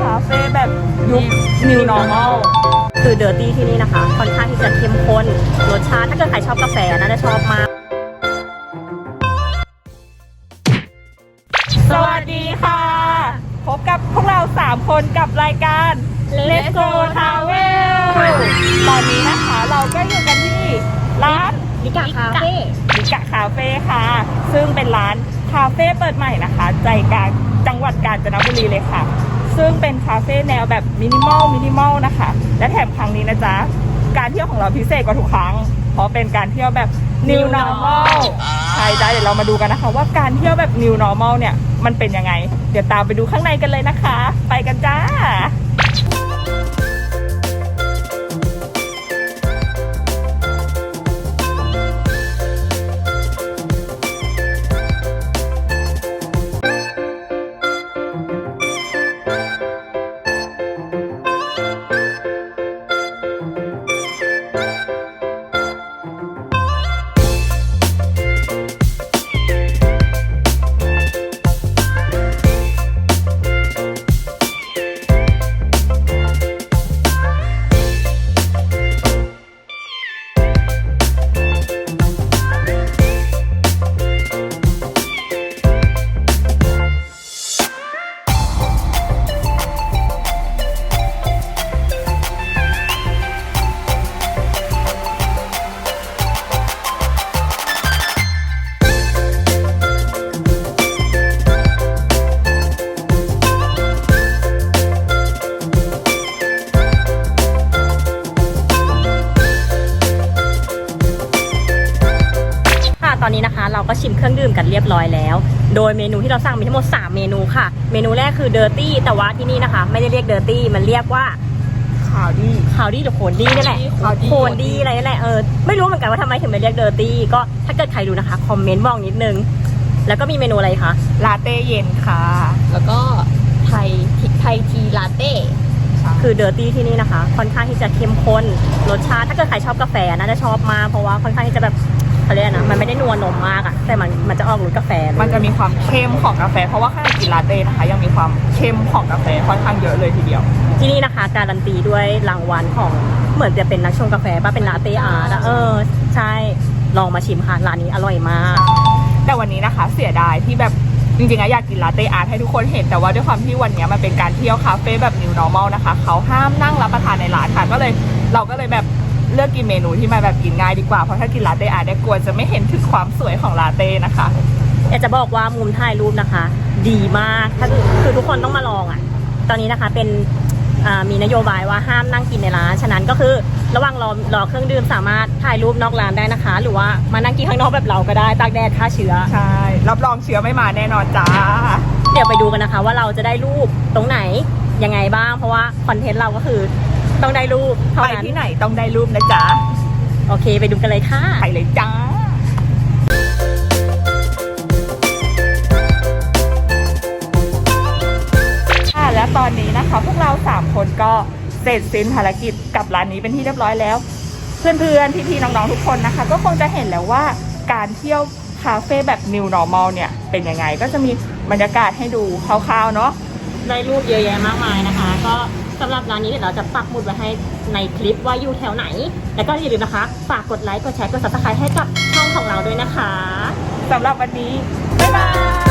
คาเฟ่แบบยุค new normal คือเดอร์ตี้ที่นี่นะคะ ค่อนข้างที่จะเข้มข้นรสชาติถ้าเกิดใครชอบกาแฟน่าจะชอบมาก สวัสดีค่ะ พบกับพวกเรา 3 คนกับรายการ Let's Go Travel ตอนนี้นะคะเราก็อยู่กันที่ร้านนิกาคาเฟ่มิกะคาเฟ่ค่ะ ซึ่งเป็นร้านคาเฟ่เปิดใหม่นะคะ ใจกลางจังหวัดกาญจนบุรีเลยค่ะ ซึ่งเป็นคาเฟ่แนวแบบมินิมอลมินิมอลนะคะ และแถมครั้งนี้นะจ๊ะ การเที่ยวของเราพิเศษกว่าทุกครั้ง เพราะเป็นการเที่ยวแบบ new normal ใช่จ้ะเดี๋ยวเรามาดูกันนะคะ ว่าการเที่ยวแบบ new normal เนี่ยมันเป็นยังไง เดี๋ยวตามไปดูข้างในกันเลยนะคะ ไปกันจ้า ตอนนี้นะคะ เราก็ชิมเครื่องดื่มกันเรียบร้อยแล้ว โดยเมนูที่เราสั่งมีทั้งหมด 3 เมนูค่ะ เมนูแรกคือเดอร์ตี้แต่ว่าที่นี่นะคะ ไม่ได้เรียกเดอร์ตี้มันเรียกว่าข่าวดีคาวดี้หรือโคนดี้นี่แหละคาวดี้โคนดี้อะไรนี่แหละเออไม่รู้เหมือนกันว่าทำไมถึงไม่เรียกเดอร์ตี้ก็ถ้าเกิดใครรู้นะคะคอมเมนต์บอกนิดนึงแล้วก็มีเมนูอะไรคะลาเต้เย็นค่ะ แล้วก็ไทยไทยทีลาเต้คือเดอร์ตี้ที่นี่นะคะ ค่อนข้างที่จะเข้มข้นรสชาติถ้าเกิดใครชอบกาแฟน่าจะชอบมากเพราะว่าค่อนข้างที่จะแบบ เขาเรียกอะไรนะมันไม่ได้นัวนมมากอะแต่มันมันจะออกรสกาแฟเลยมันจะมีความเข้มของกาแฟ เพราะว่าขณะกินลาเต้นะคะ ยังมีความเข้มของกาแฟค่อนข้างเยอะเลยทีเดียว ที่นี่นะคะ การันตีด้วยรางวัลของเหมือนจะเป็นนักชงกาแฟป่ะเป็นลาเต้อาร์ตอะเออ ใช่ลองมาชิมค่ะร้านนี้อร่อยมาก แต่วันนี้นะคะเสียดายที่แบบจริงๆอะอยากกินลาเต้อาร์ตให้ทุกคนเห็นแต่ว่าด้วยความที่วันนี้มันเป็นการเที่ยวคาเฟ่แบบ new normal นะคะ เขาห้ามนั่งรับประทานในร้านค่ะก็เลยเราก็เลยแบบ เลือกกินเมนูที่มาแบบกินง่ายดีกว่า เพราะถ้ากินลาเต้อาร์ตเนี่ยกลัวจะไม่เห็นถึงความสวยของลาเต้นะคะ อยากจะบอกว่ามุมถ่ายรูปนะคะ ดีมากถ้าคือคือทุกคนต้องมาลองอะ ตอนนี้นะคะเป็นอ่ามีนโยบายว่าห้ามนั่งกินในร้าน ฉะนั้นก็คือระหว่างรอรอเครื่องดื่มสามารถถ่ายรูปนอกร้านได้นะคะ หรือว่ามานั่งกินข้างนอกแบบเราก็ได้ตากแดดฆ่าเชื้อ ใช่ รับรองเชื้อไม่มาแน่นอนจ้า เดี๋ยวไปดูกันนะคะ ว่าเราจะได้รูปตรงไหนยังไงบ้าง เพราะว่าคอนเทนต์เราก็คือ ต้องได้รูปเท่าไปนั้นที่ไหนต้องได้รูปนะจ๊ะโอเคไปดูกันเลยค่ะ ไปเลยจ้า ค่ะและตอนนี้นะคะพวกเรา 3 คนก็เสร็จสิ้นภารกิจกับร้านนี้เป็นที่เรียบร้อยแล้ว เพื่อนๆ พี่ๆ น้องๆ ทุกคนนะคะ ก็คงจะเห็นแล้วว่าการเที่ยวคาเฟ่แบบ new normal เนี่ย เป็นยังไงก็จะมีบรรยากาศให้ดูคร่าวๆ เนาะ ได้รูปเยอะแยะมากมายนะคะ ก็สำหรับร้านนี้เดี๋ยวเราจะปักหมุดไว้ให้ในคลิปว่าอยู่แถวไหน แล้วก็อย่าลืมนะคะ ฝากกดไลค์ กดแชร์ กดซับสไครต์ให้กับช่องของเราด้วยนะคะสำหรับวันนี้ บ๊ายบาย